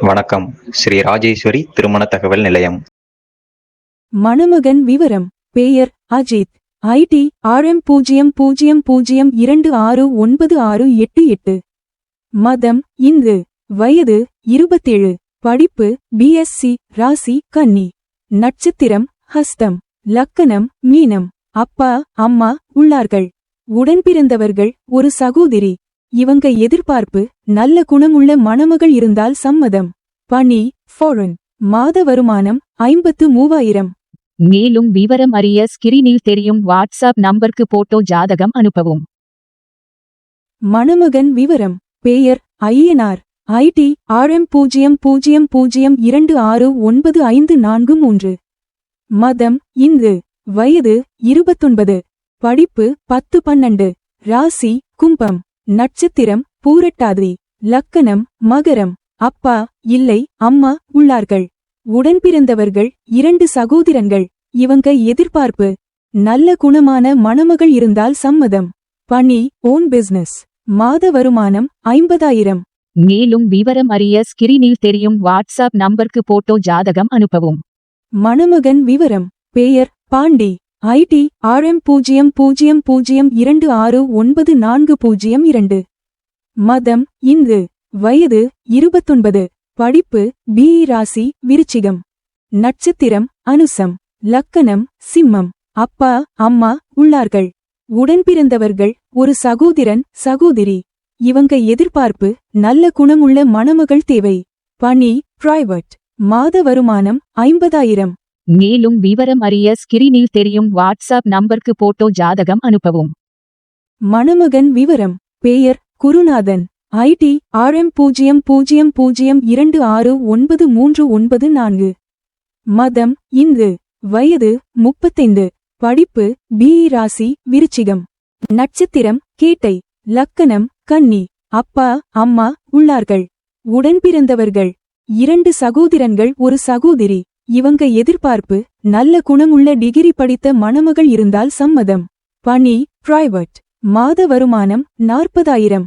வணக்கம். ஸ்ரீ ராஜேஸ்வரி திருமண தகவல் நிலையம். மணமகன் விவரம் பெயர் அஜித். ஐடி ஆர்எம் பூஜ்ஜியம் பூஜ்ஜியம் பூஜ்ஜியம் இரண்டு ஆறு ஒன்பது ஆறு எட்டு எட்டு. மதம் இந்து. வயது இருபத்தேழு. படிப்பு பிஎஸ்சி ராசி கன்னி. நட்சத்திரம் ஹஸ்தம். லக்கணம் மீனம். அப்பா அம்மா உள்ளார்கள். உடன்பிறந்தவர்கள் ஒரு சகோதரி. இவங்க எதிர்பார்ப்பு நல்ல குணமுள்ள மணமகள் இருந்தால் சம்மதம். பணி ஃபாரின் மாத வருமானம் ஐம்பத்து மூவாயிரம். மேலும் விவரம் அறிய ஸ்கிரீனில் தெரியும் வாட்ஸ்அப் நம்பருக்கு போட்டோ ஜாதகம் அனுப்பவும். மணமகன் விவரம் பெயர் ஐயனார். ஐடி ஆர்எம் பூஜ்ஜியம் பூஜ்ஜியம் பூஜ்ஜியம் இரண்டு ஆறு ஒன்பது ஐந்து நான்கு மூன்று. மதம் இந்து. வயது இருபத்தொன்பது. படிப்பு பத்து பன்னெண்டு. ராசி கும்பம். நட்சத்திரம் பூரட்டாதி லக்கணம் மகரம். அப்பா இல்லை அம்மா உள்ளார்கள். உடன்பிறந்தவர்கள் இரண்டு சகோதரன்கள். இவங்க எதிர்பார்ப்பு. நல்ல குணமான மணமகள் இருந்தால் சம்மதம். பணி ஓன் பிசினஸ் மாத வருமானம் ஐம்பதாயிரம். மேலும் விவரம் அறிய ஸ்கிரீனில் தெரியும் வாட்ஸ்அப் நம்பருக்கு போட்டோ ஜாதகம் அனுப்பவும். மணமகன் விவரம் பெயர் பாண்டி. ஐடி ஆர்எம் பூஜ்ஜியம் பூஜ்ஜியம் பூஜ்ஜியம் இரண்டு ஆறு ஒன்பது நான்கு பூஜ்ஜியம் இரண்டு. மதம் இந்து வயது இருபத்தொன்பது. படிப்பு பிஇ ராசி விருச்சிகம். நட்சத்திரம் அனுசம். லக்கணம் சிம்மம். அப்பா அம்மா உள்ளார்கள். உடன்பிறந்தவர்கள் ஒரு சகோதரன் சகோதரி. இவங்க எதிர்பார்ப்பு நல்ல குணமுள்ள மணமகள் தேவை. பணி பிரைவட் மாத வருமானம் ஐம்பதாயிரம். மேலும் விவரம் அறிய ஸ்கிரீனில் தெரியும் வாட்ஸ்அப் நம்பருக்கு போட்டோ ஜாதகம் அனுப்பவும். மணமகன் விவரம் பெயர் குருநாதன். ஐடி ஆர்எம் பூஜ்ஜியம் பூஜ்ஜியம் பூஜ்ஜியம் இரண்டு ஆறு ஒன்பது மூன்று ஒன்பது நான்கு. மதம் இந்து. வயது முப்பத்தைந்து. படிப்பு பிஇ ராசி விருச்சிகம். நட்சத்திரம் கேட்டை. லக்கணம் கன்னி. அப்பா அம்மா உள்ளார்கள். உடன்பிறந்தவர்கள் இரண்டு சகோதரன்கள் ஒரு சகோதரி. இவங்க எதிர்பார்ப்பு நல்ல குணமுள்ள டிகிரி படித்த மணமகள் இருந்தால் சம்மதம். பணி பிரைவட். மாத வருமானம் நாற்பதாயிரம்.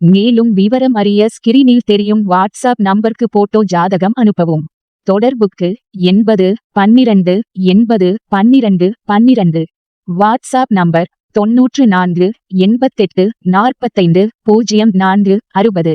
மேலும் விவரம் அறிய ஸ்கிரீனில் தெரியும் வாட்ஸ்அப் நம்பருக்கு போட்டோ ஜாதகம் அனுப்பவும். தொடர்புக்கு எண்பது பன்னிரண்டு எண்பது பன்னிரண்டு பன்னிரண்டு. வாட்ஸ்அப் நம்பர் தொன்னூற்று நான்கு எண்பத்தெட்டு நாற்பத்தைந்து பூஜ்ஜியம் நான்கு அறுபது.